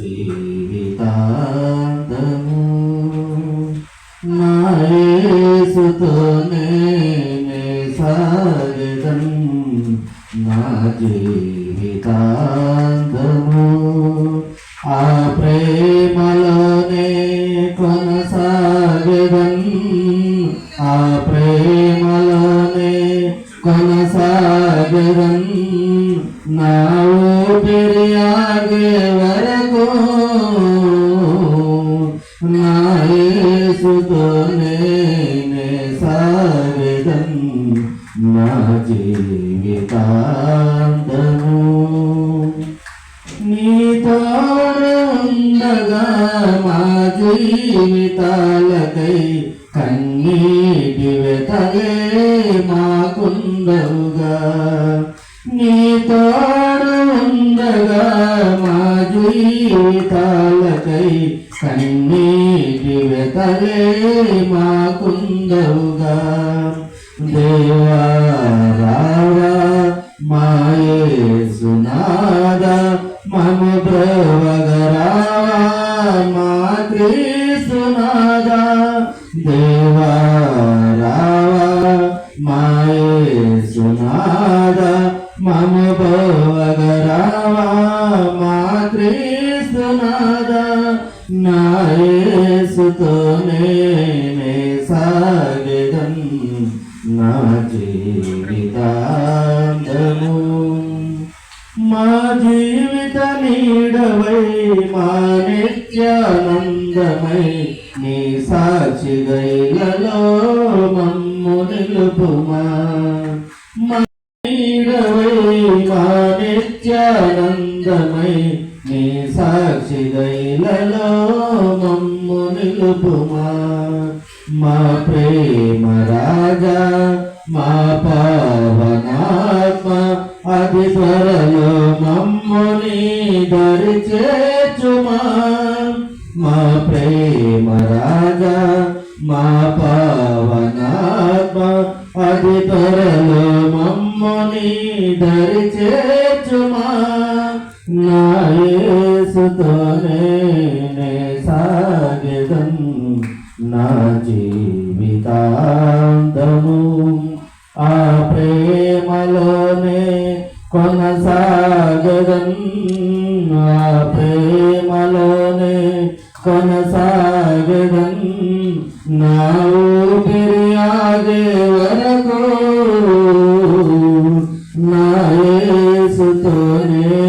జీవితాంతము నా యేసుతోనే నా జీవితాంతము ఆ ప్రేమలోనే కొనసాగెదన్ ఆ ప్రేమలోనే కొనసాగెదన్ నా ఊపిరి ఆగే వర నా జీవితాంతము నీ ఉండగా మా జీవితాలకై కన్నీటి వెతలే మాకుండవుగా నీ ఉండగా కన్నీటి వెతలే మాకుండవుగా దేవా రావా మాయేసునాద మము బ్రవగరావా మా క్రీస్తునాద దేవా రావా మాయేసునాద మము బ్రవగరావా మా క్రీస్తునాద యేసుతోనే సాగదం నా జీవితాంతము. మా జీవిత నీడవై మా నిత్యానందమై నీ సాక్షి గైలలో మమ్ము నిలుపుమా. మా నీడవై మా నిత్యానందమై నీ సాక్షి గైలలో మమ్ము నిలుపుమా? మా ప్రేమ రాజా మా పావనాత్మ అది త్వరలో మమ్ముని దరి చేర్చుమా మా ప్రేమ రాజా మా పావనాత్మ అది త్వరలో మమ్ముని దరి చేర్చుమా నా యేసుతోనే నే సాగెదన్ నా జీవితాంతము. ఆ ప్రేమలోనే కొనసాగదం. ఆ ప్రేమలోనే కొనసాగదం. నా ఊపిరి ఆగే వరకు నా యేసుతోనే